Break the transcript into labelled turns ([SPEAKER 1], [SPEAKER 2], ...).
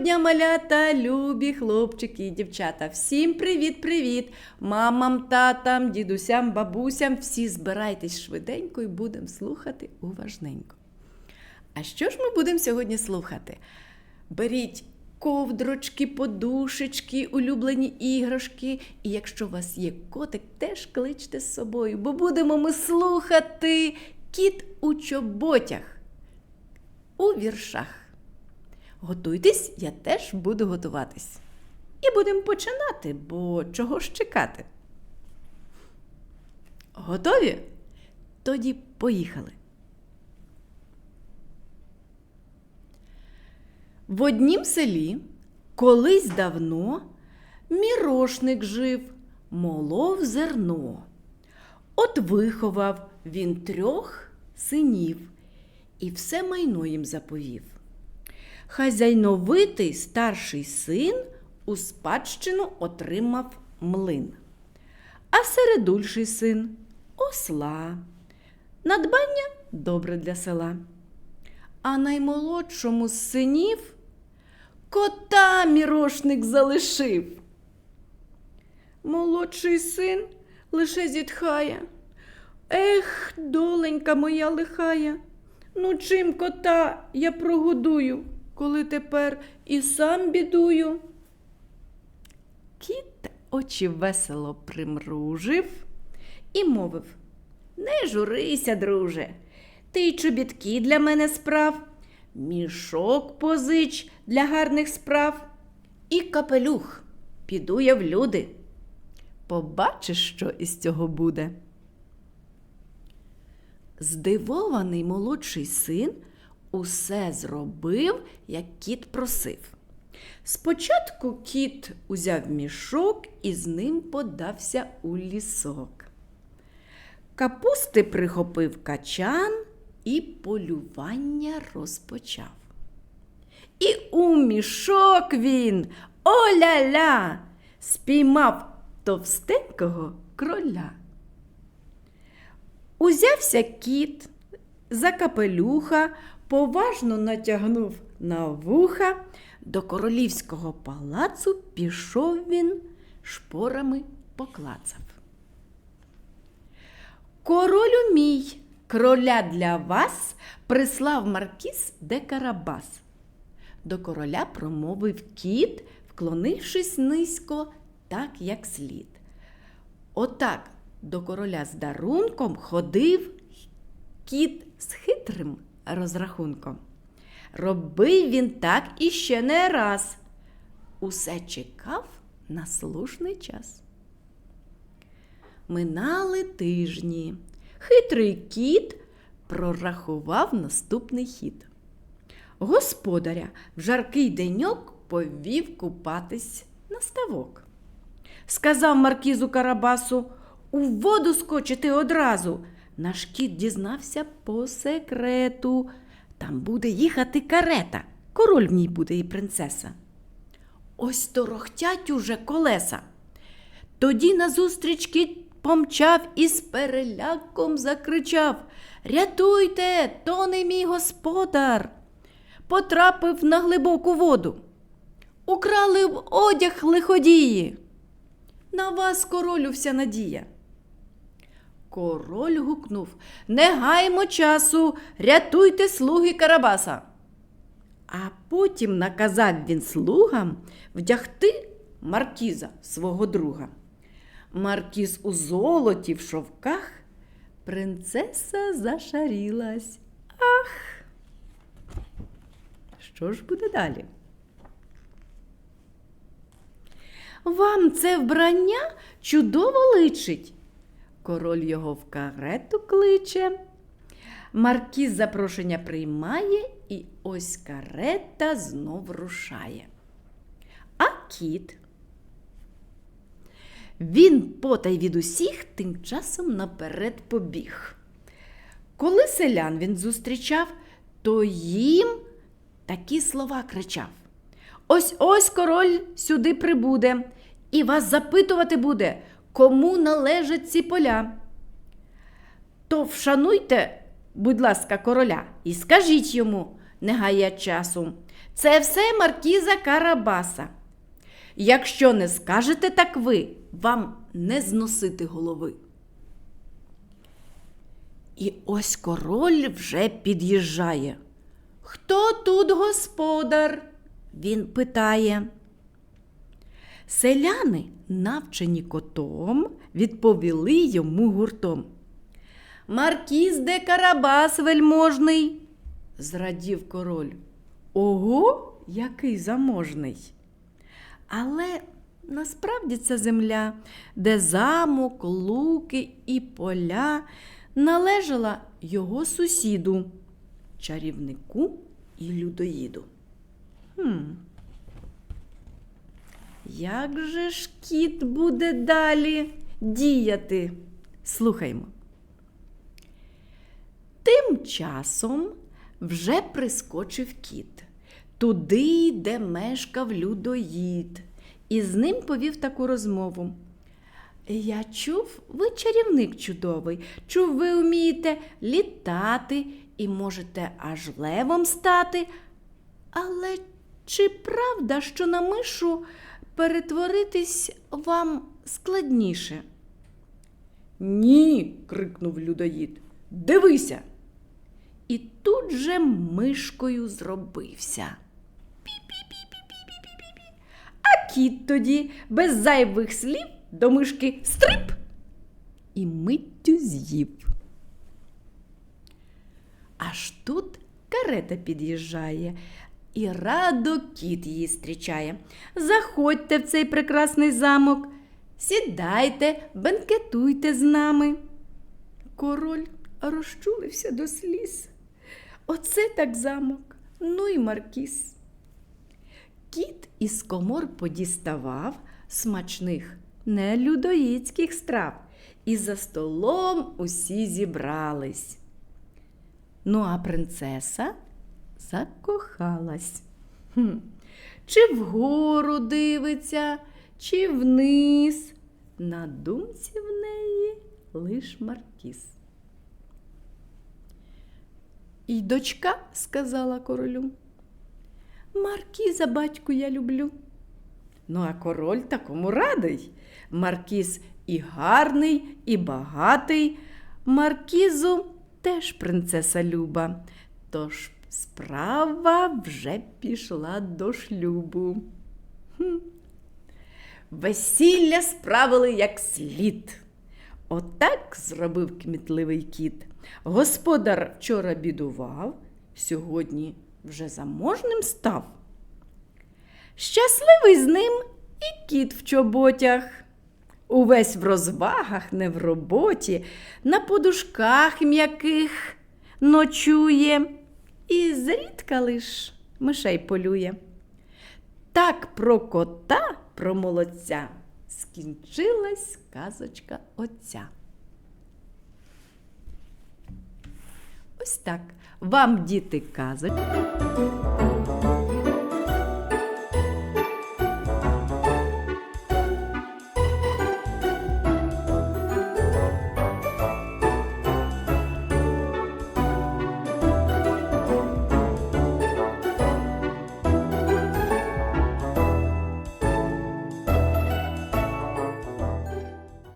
[SPEAKER 1] Дня, малята, любі хлопчики і дівчата. Всім привіт-привіт! Мамам, татам, дідусям, бабусям. Всі збирайтесь швиденько і будемо слухати уважненько. А що ж ми будемо сьогодні слухати? Беріть ковдрочки, подушечки, улюблені іграшки. І якщо у вас є котик, теж кличте з собою, бо будемо ми слухати кіт у чоботях у віршах. Готуйтесь, я теж буду готуватись. І будемо починати, бо чого ж чекати? Готові? Тоді поїхали. В однім селі колись давно мірошник жив, молов зерно. От виховав він трьох синів і все майно їм заповів. Хазяйновитий старший син у спадщину отримав млин, а середульший син осла. Надбання добре для села. А наймолодшому з синів кота мірошник залишив. Молодший син лише зітхає. Ех, доленька моя лихая, ну чим кота я прогодую, коли тепер і сам бідую. Кіт очі весело примружив і мовив Не журися, друже, ти й чобітки для мене справ, мішок позич для гарних справ і капелюх піду я в люди. Побачиш, що із цього буде. Здивований молодший син усе зробив, як кіт просив. Спочатку кіт узяв мішок і з ним подався у лісок. Капусти прихопив качан і полювання розпочав. І у мішок він оля-ля спіймав товстенького кроля. Узявся кіт за капелюха, поважно натягнув на вуха, до королівського палацу пішов він, шпорами поклацав. Королю мій, кроля для вас прислав маркіз де Карабас. До короля промовив кіт, вклонившись низько, так як слід. Отак до короля з дарунком ходив кіт з хитрим розрахунком. Робив він так іще не раз. Усе чекав на слушний час. Минали тижні. Хитрий кіт прорахував наступний хід. Господаря в жаркий деньок повів купатись на ставок. Сказав маркізу Карабасу у воду скочити одразу. Наш кіт дізнався по секрету. Там буде їхати карета, король в ній буде і принцеса. Ось торохтять уже колеса. Тоді назустріч кіт помчав і з переляком закричав Рятуйте, то не мій господар. Потрапив на глибоку воду. Украли в одяг лиходії. На вас, королю, вся надія. Король гукнув Не гаймо часу, рятуйте слуги Карабаса. А потім наказав він слугам вдягти маркіза свого друга. Маркіз у золоті в шовках, принцеса зашарілась. Ах! Що ж буде далі? Вам це вбрання чудово личить. Король його в карету кличе. Маркіз запрошення приймає, і ось карета знов рушає. А кіт. Він потай від усіх тим часом наперед побіг. Коли селян він зустрічав, то їм такі слова кричав. Ось ось король сюди прибуде, і вас запитувати буде, кому належать ці поля. То вшануйте, будь ласка, короля, і скажіть йому, не гая часу. Це все маркіза Карабаса. Якщо не скажете так ви, вам не зносити голови. І ось король вже під'їжджає. Хто тут господар? Він питає. Селяни, навчені котом, відповіли йому гуртом. Маркіз де Карабас вельможний, зрадів король. Ого, який заможний. Але насправді ця земля, де замок, луки і поля належала його сусіду, чарівнику і людоїду. Хм. Як же ж кіт буде далі діяти? Слухаймо. Тим часом вже прискочив кіт, туди, де мешкав людоїд, і з ним повів таку розмову. Я чув, ви чарівник чудовий, чув, ви вмієте літати і можете аж левом стати. Але чи правда, що на мишу перетворитись вам складніше? Ні, крикнув людоїд. Дивися. І тут же мишкою зробився. А кіт тоді без зайвих слів до мишки стрип і миттю з'їв. Аж тут карета під'їжджає, і радо кіт її зустрічає. Заходьте в цей прекрасний замок, сідайте, бенкетуйте з нами. Король розчулився до сліз. Оце так замок, ну і маркіз. Кіт із комор подіставав смачних нелюдоїцьких страв, і за столом усі зібрались. Ну, а принцеса закохалась. Хм. Чи вгору дивиться, чи вниз. На думці в неї лиш маркіз. І дочка сказала королю. Маркіза, батьку, я люблю. Ну, а король такому радий. Маркіз і гарний, і багатий. Маркізу теж принцеса Люба. Тож справа вже пішла до шлюбу. Хм. Весілля справили як слід. Отак зробив кмітливий кіт. Господар вчора бідував, сьогодні вже заможним став. Щасливий з ним і кіт в чоботях. Увесь в розвагах, не в роботі, на подушках м'яких ночує і зрідка лиш мишей полює. Так про кота, про молодця скінчилась казочка отця. Ось так вам, діти, казочка.